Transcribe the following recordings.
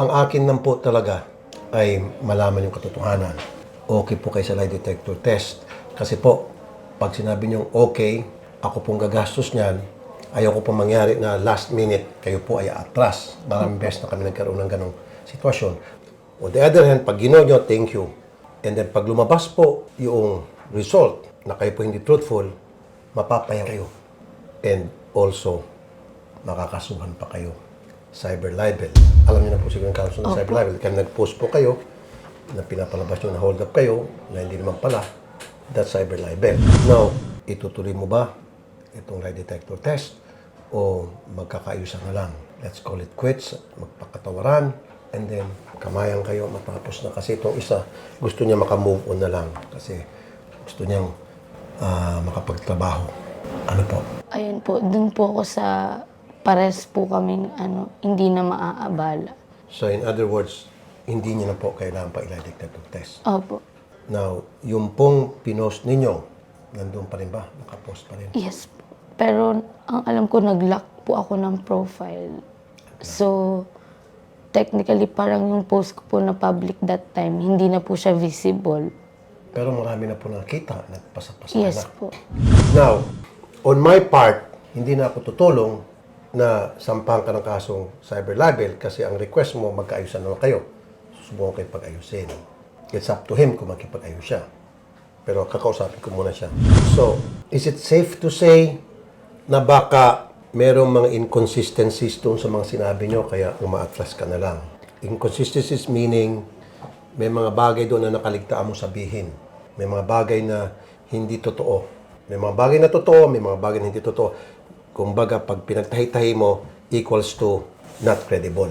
Ang akin lang po talaga ay malaman yung katotohanan. Okay po kayo sa lie detector test. Kasi po, pag sinabi niyong okay, ako pong gagastos niyan, ayaw ko pong mangyari na last minute, kayo po ay atras. Maraming beses na kami nagkaroon ng ganong sitwasyon. On the other hand, pag ginawa nyo, thank you. And then pag lumabas po yung result na kayo po hindi truthful, mapapaya kayo. And also, makakasuhan pa kayo. Cyber libel. Alam niyo na po siguro yung kaso ng cyber libel. Kaya nag-post po kayo na pinapalabas nyo na hold up kayo na hindi naman pala. That's cyber libel. Now, itutuloy mo ba itong lie detector test o magkakaayusan na lang? Let's call it quits, magpakatawaran, and then kamayan kayo matapos na kasi itong isa gusto niya makamove on na lang kasi gusto niyang ah, makapagtrabaho. Ano po? Ayun po, dun po ako sa pares po kaming ano, hindi na maaabala. So in other words, hindi niyo na po kailangan pa i-lie detector test. Opo. Now, yung pong pinost ninyo, nandun pa rin ba? Nakapost pa rin? Yes po. Pero ang alam ko, nag-lock po ako ng profile. So, technically, parang yung post ko po na public that time, hindi na po siya visible. Pero marami na po nakita, nagpasa-pasa Yes na. po. Now, on my part, hindi na ako tutulong na sampahan ka ng kasong cyber libel kasi ang request mo, magkaayusan naman kayo. Susubukan kayo pag-ayusin. It's up to him kung magkipag-ayos siya. Pero kakausapin ko muna siya. So, is it safe to say na baka merong mga inconsistencies doon sa mga sinabi nyo kaya umaatras ka na lang? Inconsistencies meaning may mga bagay doon na nakaligtaan mo sabihin. May mga bagay na hindi totoo. May mga bagay na totoo, may mga bagay na hindi totoo. Kung baga, pag pinagtahi-tahi mo, equals to not credible.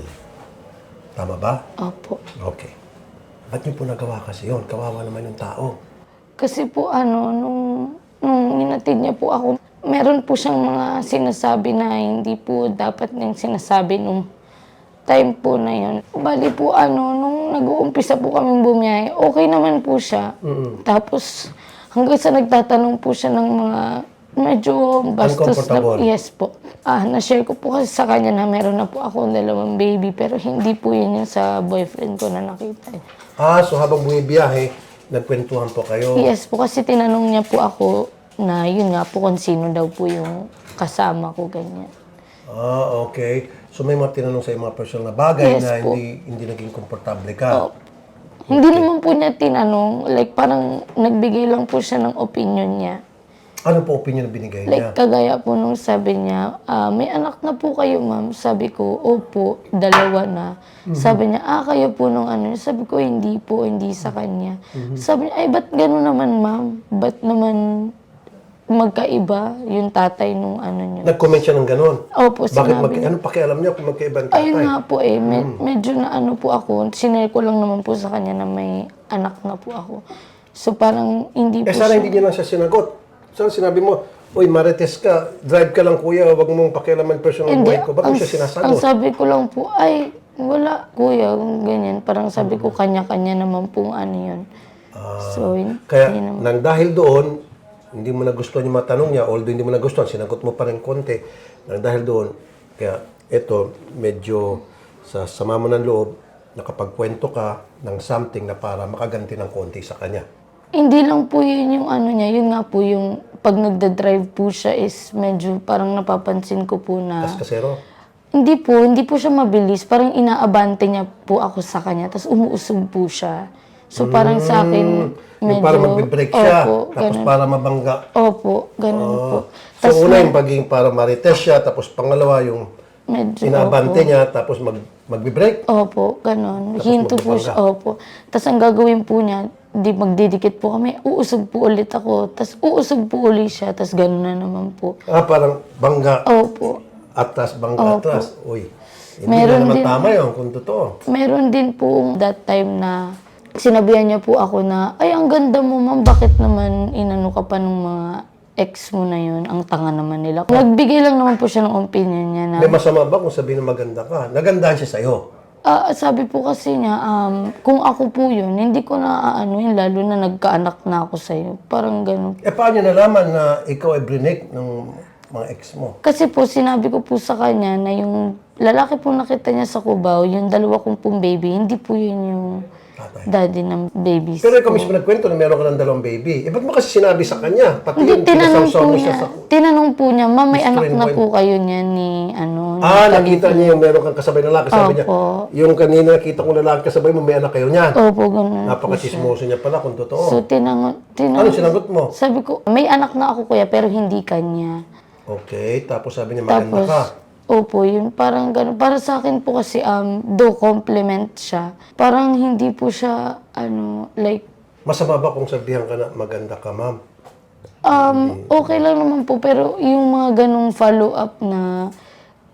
Tama ba? Opo. Okay. Ba't niyo po nagawa kasi yun? Kawawa naman yung tao. Kasi po ano, nung, nung inatid niya po ako, meron po siyang mga sinasabi na hindi po dapat niyang sinasabi nung time po na yun. Bali po ano, nung nag-uumpisa po kami bumiyahe, okay naman po siya. Tapos hanggang sa nagtatanong po siya ng mga medyo bastos na Uncomfortable. Yes po. Ah, na-share ko po kasi sa kanya na meron na po ako dalawang baby pero hindi po yun yung sa boyfriend ko na nakita. eh. Ah, so habang bumibiyahe, nagkwentuhan po kayo. Yes po, kasi tinanong niya po ako na yun nga po kung sino daw po yung kasama ko, ganyan. Ah, okay. So may mga tinanong sa mga personal na bagay Yes na po. hindi hindi naging komportable ka. Oh. Hindi naman po niya tinanong, like parang nagbigay lang po siya ng opinion niya. Ano po opinion na binigay niya? Like kagaya po nung sabi niya, "Ah, may anak na po kayo ma'am. Sabi ko, opo, dalawa na. Sabi niya, ah kayo po nung ano. Sabi ko, hindi po, hindi sa kanya. Sabi niya, ay ba't gano'n naman ma'am? Ba't naman magkaiba yung tatay nung ano niya? Nag-comment siya ng ganon. Opo, Bakit sinabi mag ano pakialam niya kung magkaibang tatay? Ayun nga po eh, med- medyo na ano po ako, sinare ko lang naman po sa kanya na may anak na po ako. So parang hindi po Eh sana siya, hindi niya lang siya sinagot. Sana sinabi mo, Uy, marites ka, drive ka lang kuya, wag mong pakialaman personal hindi, buhay ko. Bakit ang, siya ang sinasagot? sabi ko lang po, ay, wala kuya, ganyan. Parang sabi ko, kanya-kanya naman po ano yun. so, hin- Kaya nang dahil doon, hindi mo nagustuhan yung matanong niya, although hindi mo nagustuhan, sinagot mo pa rin konti. Nang dahil doon, kaya ito, medyo sa sama mo ng loob, nakapagkwento ka ng something na para makaganti ng konti sa kanya. Hindi lang po yun yung ano niya, yun nga po yung pag nagda-drive po siya is medyo parang napapansin ko po na... As kasero, Hindi po, hindi po siya mabilis. Parang inaabante niya po ako sa kanya, tapos umuusog po siya. So parang sa akin, medyo... yung para magbe-break siya, Opo, tapos ganun. para mabangga. Opo, ganun po. So Tapos una yung pagiging para marites siya, tapos pangalawa yung medyo, inabante niya, tapos mag, magbe-break. Opo, ganun. Hinto po siya. Opo. Tapos ang gagawin po niya, di magdidikit po kami, uusog po ulit ako. Tapos uusog po ulit siya, tapos ganun na naman po. Ah, parang bangga, Opo. atras, bangga, atras. Uy, hindi na Meron naman din- tama yun kung totoo. Meron din po that time na sinabihan niya po ako na, ay, ang ganda mo, ma'am, bakit naman inano ka pa ng mga ex mo na yun? Ang tanga naman nila. Nagbigay lang naman po siya ng opinion niya na, May masama ba kung sabihin na maganda ka? Nagandahan siya sa'yo. Ah, sabi po kasi niya, um, kung ako po yun, hindi ko na ano yun, lalo na nagkaanak na ako sa'yo. Parang ganun. Eh, paano niya nalaman na ikaw ay brinik ng mga ex mo? Kasi po, sinabi ko po sa kanya na yung lalaki po nakita niya sa Cubao, yung dalawa kong pong baby, hindi po yun yung Tatay. daddy ng babies Pero ikaw ko. mismo nagkwento na meron ka ng dalawang baby. Eh, ba't mo kasi sinabi sa kanya? Pati Hindi, tinanong pinasawsaw po mo niya, siya sa... tinanong po niya, ma, may anak na po kayo niya ni, ano, ni Ah, Kali- nakita niya yung meron kang kasabay na lalaki. Sabi niya, Opo. yung kanina nakita kong lalaki kasabay mo, may anak kayo niyan. Opo, ganun. Napakachismoso niya pala kung totoo. So, tinanong, ano tinanong, sinagot mo? sabi ko, may anak na ako kuya, pero hindi kanya. Okay, tapos sabi niya, maganda Tapos, ka. Opo, yun parang ganun. Para sa akin po kasi, um, do compliment siya. Parang hindi po siya, ano, like, Masama ba kung sabihan ka na maganda ka, ma'am? um, okay lang naman po. Pero yung mga ganung follow-up na,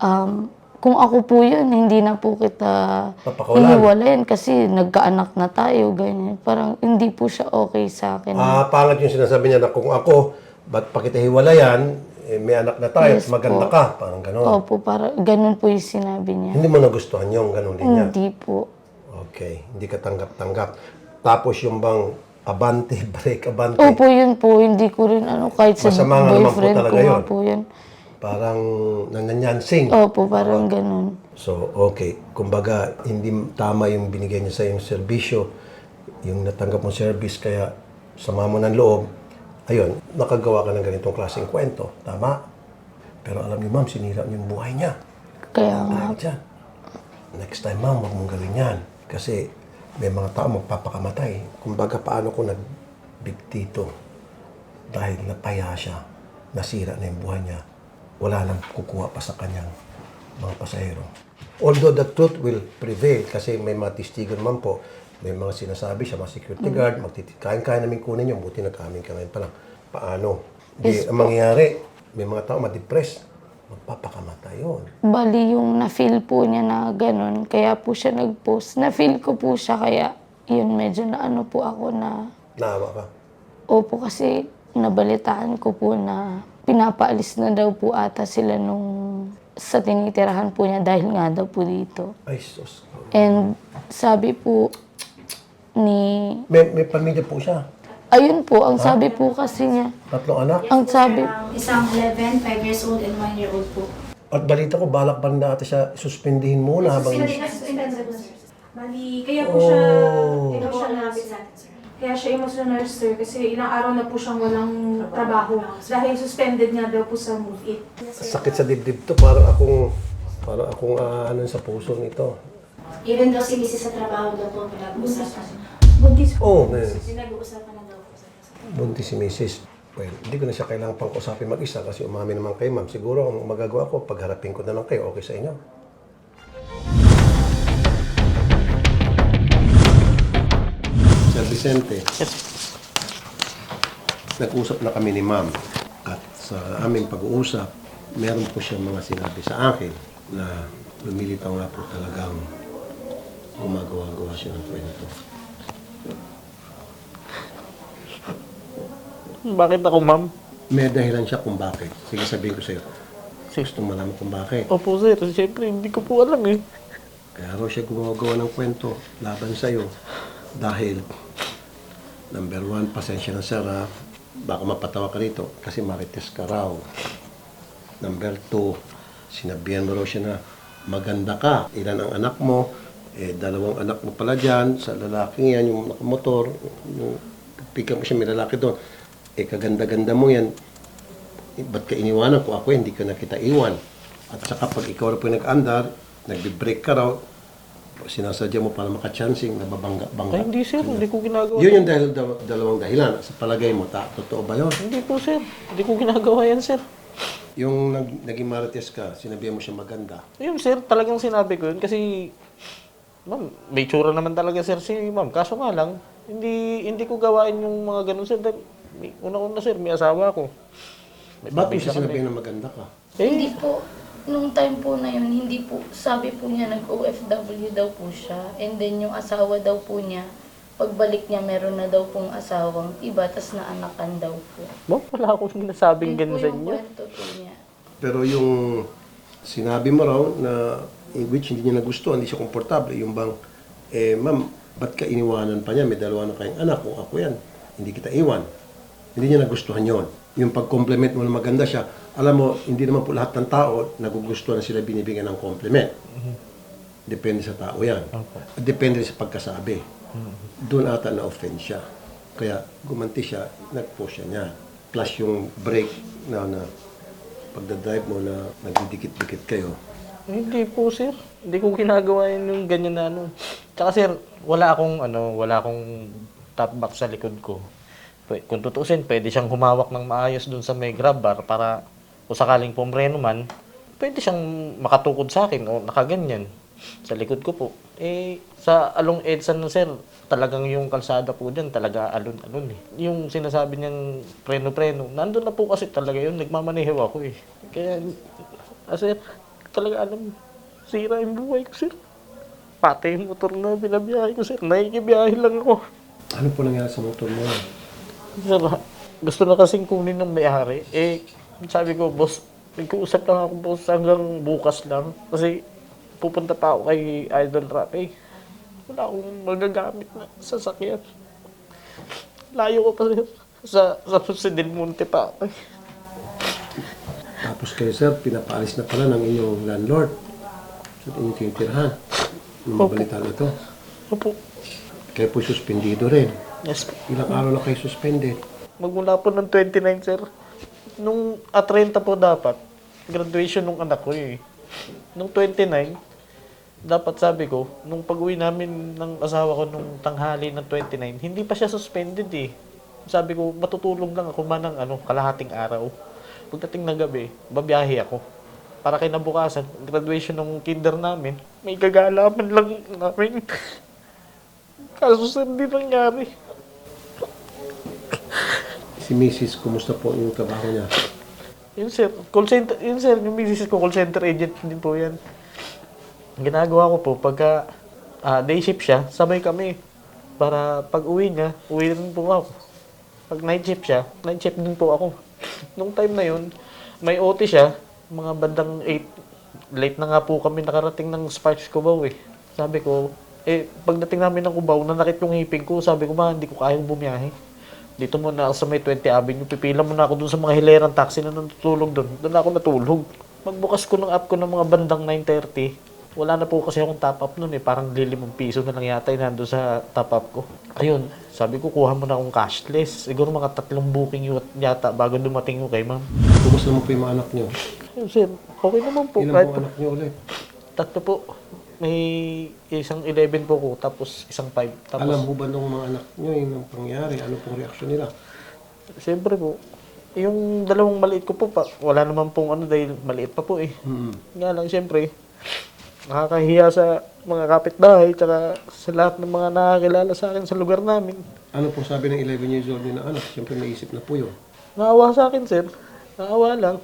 um, kung ako po yun, hindi na po kita Papakawalan. hiniwalayan kasi nagkaanak na tayo, ganyan. Parang hindi po siya okay sa akin. Ah, pangit yung sinasabi niya na kung ako, ba't pa kita hiwalayan, eh, may anak na tayo, Yes at maganda po. ka. Parang gano'n. Opo, para ganun po yung sinabi niya. Hindi mo nagustuhan yung gano'n din niya. Hindi po. Okay, hindi ka tanggap-tanggap. Tapos yung bang abante, break, abante, Opo, yun po. Hindi ko rin ano, kahit sa Masama nga naman po boyfriend talaga nga yun. po yun. parang nananyansing. Opo, parang ganun. So, okay. Kumbaga, hindi tama yung binigay niya sa yung serbisyo, yung natanggap mong service, kaya sama mo ng loob. Ayun, nakagawa ka ng ganitong klaseng kwento. Tama. Pero alam niyo, ma'am, sinira niyo yung buhay niya. Kaya nga, Dahil dyan. Next time, ma'am, huwag mong gawin yan. Kasi may mga tao magpapakamatay. Kumbaga, paano ko nag-big tito? Dahil napaya siya, nasira na yung buhay niya, wala nang kukuha pa sa kanyang mga pasahero. Although the truth will prevail, kasi may mga testigo naman po, may mga sinasabi siya, mga security guard, magtitit, kain-kain namin kunin yung buti nag-amin ka ngayon pa lang. Paano? Di, ang mangyayari, may mga tao ma-depress, magpapakamatay yun. bali yung na-feel po niya na ganun. Kaya po siya nag-post. Na-feel ko po siya, kaya yun, medyo na ano po ako na, Naawa ka. opo kasi nabalitaan ko po na pinapaalis na daw po ata sila nung sa tinitirahan po niya dahil nga daw po dito. Ay, sus. And sabi po ni, May, may pamilya po siya. ayun po, ang sabi po kasi niya, Tatlong anak. ang sabi, Um, isang 11, 5 years old, and 1 year old po. At balita ko, balak pa rin dati siya suspindihin muna habang... Sila din kasi suspended sir. Bali, kaya po siya, Oh. kaya po siya nalapit sa atin, sir. Kaya siya emotional nurse, sir, kasi ilang araw na po siyang walang trabaho dahil suspended nga daw po sa Move It. Sakit sa dibdib to, parang akong... Parang akong aanan sa puso nito. Even daw si Mrs. sa trabaho daw po pinag-uusapan. Buntis Oo, oh, Pinag-uusapan na daw po, buntis si Mrs. Well, hindi ko na siya kailangan pang kausapin mag-isa kasi umami naman kayo, ma'am. Siguro ang magagawa ko, pagharapin ko na lang kayo, okay sa inyo. Sir Vicente, nag-usap na kami ni ma'am at sa aming pag-uusap, meron po siyang mga sinabi sa akin na lumilitaw nga po talagang gumagawa-gawa siya ng kwento. Bakit ako, ma'am? May dahilan siya kung bakit. Sige, sabihin ko sa'yo. Gusto mo malaman kung bakit. Opo, sir. Siyempre, hindi ko po alam eh. Kaya raw siya gumagawa ng kwento laban sa'yo. Dahil, number one, pasensya na sir ha. Baka mapatawa ka rito kasi marites ka raw. Number two, sinabihan mo raw siya na maganda ka. Ilan ang anak mo? Eh, dalawang anak mo pala dyan. Sa lalaking yan, yung nakamotor. Yung pick mo siya, may lalaki doon. Eh, kaganda-ganda mo yan. Eh, ba't ka iniwanan ko? Ako, hindi ka na kita iwan. At saka pag ikaw na po nag-andar, nagbe-break ka raw, sinasadya mo para makachancing, nababangga-bangga. Ay, hindi, sir. Hindi ko ginagawa. Yun yung dahil, dal- dalawang dahilan. Sa palagay mo, ta, totoo ba yun? Hindi po, sir. Hindi ko ginagawa yan, sir. Yung nag, naging marites ka, sinabihan mo siya maganda. Yun, sir. Talagang sinabi ko yun kasi... Ma'am, may tsura naman talaga, sir, si ma'am. Kaso nga lang, hindi hindi ko gawain yung mga ganun, sir. Dahil, may- una-una, sir, may asawa ko. May Ba't mo pamilya siya kami. sinabihan na maganda ka? Eh, Hindi po, nung time po na yun, hindi po, sabi po niya nag-OFW daw po siya. And then yung asawa daw po niya, pagbalik niya meron na daw pong asawang iba, tas naanakan daw po. ma'am, wala akong sinasabing Yun ganun po sa yung inyo. kwento po niya. Pero yung sinabi mo raw na in which hindi niya nagustuhan, hindi siya komportable, yung bang, eh ma'am, ba't ka iniwanan pa niya? May dalawa na kayong anak, kung ako yan, hindi kita iwan. Hindi niya nagustuhan yon. yung pag-compliment mo na maganda siya, alam mo, hindi naman po lahat ng tao nagugustuhan na sila binibigyan ng compliment. Depende sa tao yan. Depende sa pagkasabi. Doon ata na-offend siya. Kaya gumanti siya, nag-post siya niya. Plus yung break na, na pagdadrive mo na nagdidikit-dikit kayo. Hindi po, sir. Hindi ko ginagawa yun yung ganyan na ano. Tsaka, sir, wala akong, ano, wala akong top back sa likod ko. Pwe- Kung tutusin, pwede siyang humawak ng maayos dun sa may grab bar para kung sakaling pumreno man, pwede siyang makatukod sa akin o nakaganyan sa likod ko po. Eh, sa along EDSA na sir, talagang yung kalsada po dyan, talaga alon-alon eh. Yung sinasabi niyang preno-preno, nandun na po kasi talaga yun, nagmamaneho ako eh. Kaya, ah, sir, talaga alam, sira yung buhay ko sir. Pati yung motor na binabiyahe ko sir, nakikibiyahe lang ako. Ano po nangyari sa motor mo? Sir, gusto na kasing kunin ng may-ari. Eh, sabi ko, boss, nagkuusap lang ako, boss, hanggang bukas lang. Kasi pupunta pa ako kay Idol Rapi. Wala akong magagamit na sasakyan. Layo ko pa sir. Sa, sa del Monte pa ako. eh. Tapos kayo, sir, pinapaalis na pala ng inyong landlord sa inyong tinitirhan. Nung Opo. balita na ito. Opo. Kaya po suspendido rin. Yes. Ilang araw na kayo suspended. Magmula po ng 29, sir. Nung at 30 po dapat, graduation nung anak ko eh. Nung 29, dapat sabi ko, nung pag-uwi namin ng asawa ko nung tanghali ng 29, hindi pa siya suspended eh. Sabi ko, matutulog lang ako man ng ano, kalahating araw. Pagdating ng gabi, babiyahe ako. Para kinabukasan, graduation ng kinder namin, may gagalaman lang namin. Kaso sir, hindi nangyari. Si Mrs. kumusta po yung trabaho niya? Yun sir, call center, yun sir, yung business ko, call center agent din po yan. Ginagawa ko po, pagka ah, day shift siya, sabay kami. Para pag uwi niya, uwi rin po ako. Pag night shift siya, night shift din po ako. Nung time na yun, may OT siya, mga bandang 8, late na nga po kami nakarating ng Sparks Cubao eh. Sabi ko, eh, pagdating namin ng Cubao, nanakit yung hiping ko, sabi ko ba, hindi ko kayang bumiyahe. Dito muna ako sa may 20 Avenue, pipila muna ako dun sa mga hilerang taxi na natutulog dun. Doon ako natulog. Magbukas ko ng app ko ng mga bandang 9.30. Wala na po kasi akong top up nun eh. Parang lilimang piso na lang yata yung nandun sa top up ko. Ayun, sabi ko kuha mo na akong cashless. Siguro mga tatlong booking yata bago dumating ko kay ma'am. Kumusta naman po yung mga anak niyo? Ayun sir, okay naman po. Ilan Kahit po anak niyo ulit? tatlo po. May isang 11 po ko, tapos isang 5. Tapos, Alam mo ba nung mga anak niyo yung pangyayari? Ano pong reaksyon nila? Siyempre po, yung dalawang maliit ko po pa, wala naman pong ano dahil maliit pa po eh. Hmm. Nga lang siyempre, nakakahiya sa mga kapitbahay tsaka sa lahat ng mga nakakilala sa akin sa lugar namin. Ano po sabi ng 11 years old na anak? Siyempre naisip na po yun. Naawa sa akin sir, naawa lang.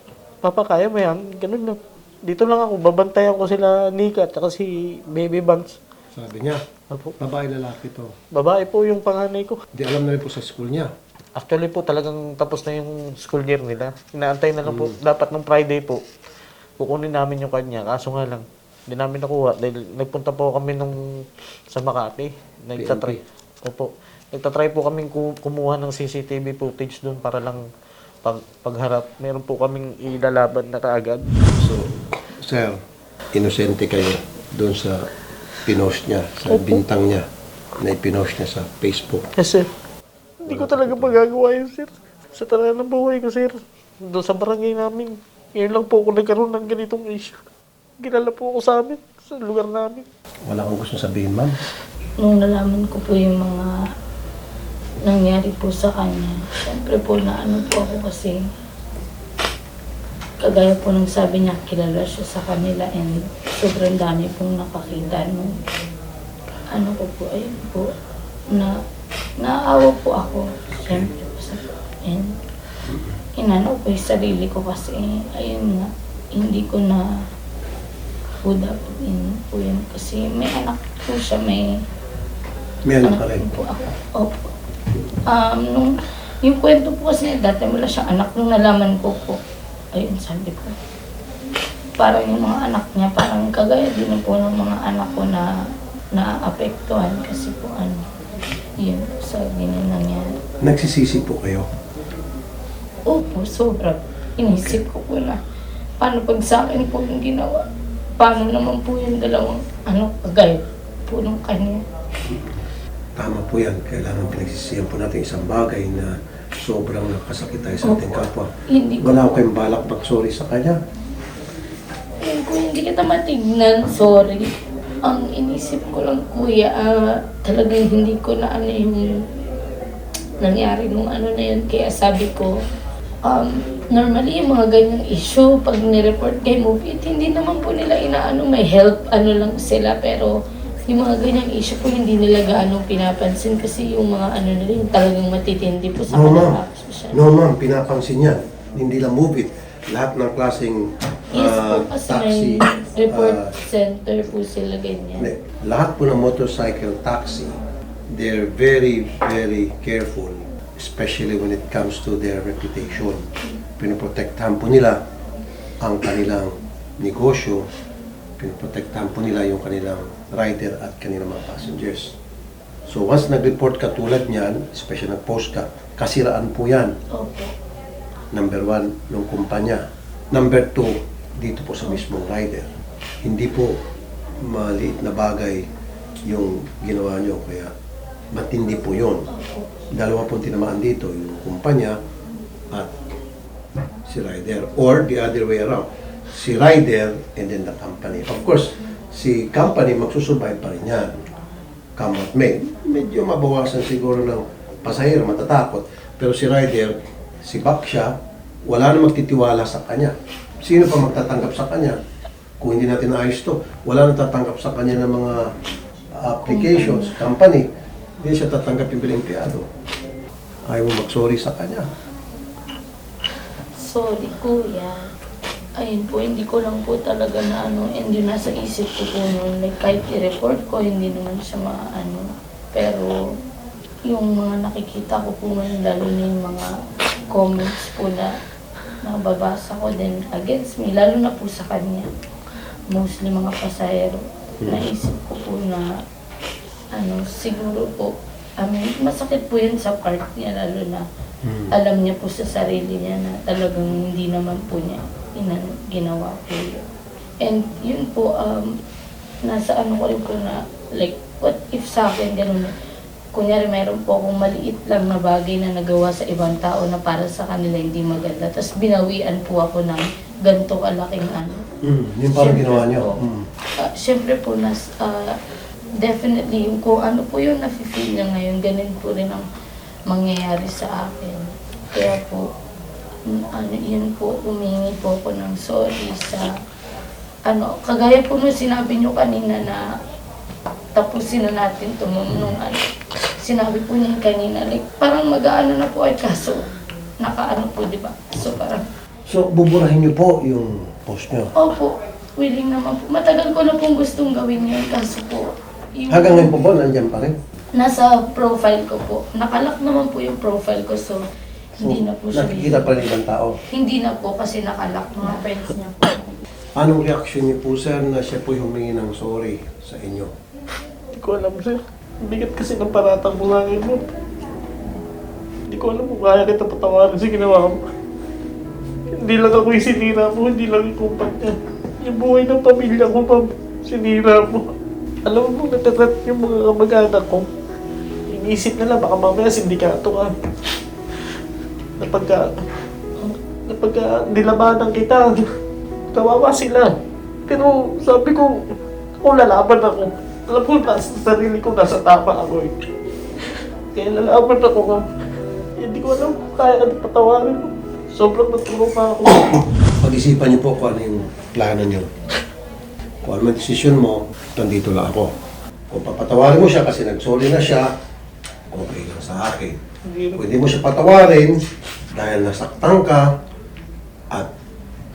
Papakaya mo yan, ganun lang. Dito lang ako, babantayan ko sila Nika at si Baby Buns. Sabi niya, Apo. babae lalaki to. Babae po yung panganay ko. Di alam na rin po sa school niya. Actually po talagang tapos na yung school year nila. Inaantay na lang po. Dapat nung Friday po, kukunin namin yung kanya. Kaso nga lang, hindi namin nakuha. Dahil nagpunta po kami nung sa Makati. Nagtatry. Opo. Nagtatry po kaming ku- kumuha ng CCTV footage doon para lang pag pagharap. Meron po kaming ilalaban na kaagad. So, sir, inosente kayo doon sa pinost niya, sa bintang niya, na ipinost niya sa Facebook. Yes, sir. Hindi ko talaga magagawa yun, sir. Sa talaga ng buhay ko, sir. Doon sa barangay namin. Ngayon lang po ako nagkaroon ng ganitong issue. Ginala po ako sa amin, sa lugar namin. Wala kang gusto sabihin, ma'am? Nung nalaman ko po yung mga nangyari po sa kanya, syempre po na ano po ako kasi kagaya po nung sabi niya, kilala siya sa kanila and sobrang dami pong nakakita nung ano ko po, ayun po, na naawa po ako, syempre po sa and inano ko yung sarili ko kasi, ayun nga, hindi ko na po dapat yun po yun kasi may anak po siya, may May anak ka rin. po ako. Opo. Um, nung, yung kwento po kasi dati wala siyang anak nung nalaman ko po. Ayun, sabi ko. Parang yung mga anak niya, parang kagaya din po ng mga anak ko na naapektuhan kasi po ano, yun, sa ganyan nangyari. Nagsisisi po kayo. Opo, sobra. Inisip ko po na, paano pag sa akin po yung ginawa? Paano naman po yung dalawang, ano, kagaya po ng kanya? Tama po yan. Kailangan pinagsisiyan po natin isang bagay na sobrang nakasakit tayo sa ating kapwa. Hindi ko Wala ko kayong balak mag-sorry sa kanya. yun po, hindi kita matignan, sorry. Ang inisip ko lang, kuya, ah, talagang hindi ko na ano yung nangyari nung ano na yun. Kaya sabi ko, um, normally yung mga ganyang issue, pag nireport kay Movie, hindi naman po nila inaano, may help, ano lang sila, pero yung mga ganyang issue po, hindi nila gaano pinapansin kasi yung mga ano nila, yung talagang matitindi po sa No, ma'am. kanila. No, ma'am. Pinapansin yan. Hindi lang move it. Lahat ng klaseng Yes ah, po, kasi taxi, may report ah, center po sila ganyan. Hindi. Lahat po ng motorcycle taxi, they're very, very careful, especially when it comes to their reputation. Pinoprotektahan po nila ang kanilang negosyo, pinoprotektahan po nila yung kanilang rider at kanilang mga passengers. So once nag-report ka tulad niyan, especially nag-post ka, kasiraan po yan. Opo. Number one, ng kumpanya. Number two, dito po sa mismong rider. Hindi po maliit na bagay yung ginawa nyo, kaya matindi po yun. Dalawa pong tinamaan dito, yung kumpanya at si rider. Or the other way around, si rider and then the company. Of course, si company magsusurvive pa rin yan. Come what may. Medyo mabawasan siguro ng pasahero, matatakot. Pero si rider, si Baksha, wala na magtitiwala sa kanya. Sino pa magtatanggap sa kanya? Kung hindi natin ayos to, wala na tatanggap sa kanya ng mga applications, company. Hindi siya tatanggap yung bilang empleyado. Ayaw mo mag-sorry sa kanya. Sorry, kuya. Ayun po, hindi ko lang po talaga na ano, yun nasa isip ko po noon. Like, kahit i-report ko, hindi naman siya maano. Pero, yung mga nakikita ko po ngayon, lalo na yung mga comments po na nababasa ko din against me, lalo na po sa kanya. Mostly mga pasahero. Naisip ko po na, ano, siguro po, Mean, masakit po yun sa part niya, lalo na alam niya po sa sarili niya na talagang hindi naman po niya inan ginawa po yun. And yun po, um, nasa ano ko rin po na, like, what if sa akin ganun, kunyari mayroon po akong maliit lang na bagay na nagawa sa ibang tao na para sa kanila hindi maganda. Tapos binawian po ako ng ganito kalaking ano. Mm, yung parang Siyempre ginawa niyo. po. Mm. Ah, Siyempre po, nas, ah, definitely yung kung ano po yung nafe-feel niya ngayon, ganun po rin ang mangyayari sa akin. Kaya po, mm, ano, yun po, humingi po ako ng sorry sa, ano, kagaya po nung sinabi niyo kanina na tapusin na natin ito nung, nung ano, sinabi po niya kanina, like, parang mag-aano na po ay kaso, nakaano po, di ba? So parang, So, buburahin niyo po yung post niyo. Opo, willing naman po. Matagal ko na pong gustong gawin yun kaso po. Yung, Hanggang ngayon po ba, nandyan pa rin? Nasa profile ko po. Nakalak naman po yung profile ko so hindi na po siya. Nakikita pa rin ibang tao. Hindi na po kasi nakalak mga friends niya po. Anong reaction niyo po, sir, na siya po humingi ng sorry sa inyo? Hindi ko alam, sir. Bigat kasi ng paratang mo nga ngayon mo. Hindi ko alam kung kaya kita patawarin sa ginawa mo. Hindi lang ako yung sinira mo, hindi lang yung kumpanya. Yung buhay ng pamilya ko pa, sinira mo. Alam mo, natatat yung mga kamag-anak ko. Iniisip nila, baka mamaya sindikato ka. Napagka, napagka nilabanan kita, kawawa sila. Pero sabi ko, kung lalaban ako, alam ko, nasa sarili ko, nasa tama ako eh. Kaya lalaban ako nga. Hindi ko alam kung kaya ano patawarin mo. Sobrang natulog pa ako. Pag-isipan niyo po kung ano yung plano niyo. Kung ano desisyon mo, nandito lang ako. Kung papatawarin mo siya kasi nag-sorry na siya, okay lang sa akin. Hindi Pwede mo siya patawarin dahil nasaktan ka at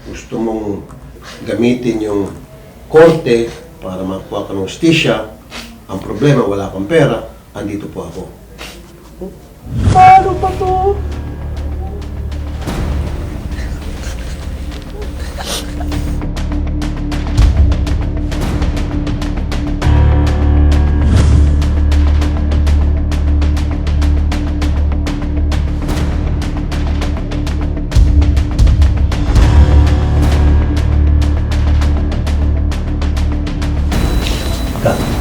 gusto mong gamitin yung korte para makuha ka ng justisya. Ang problema, wala kang pera, andito po ako. Paano ba to? done.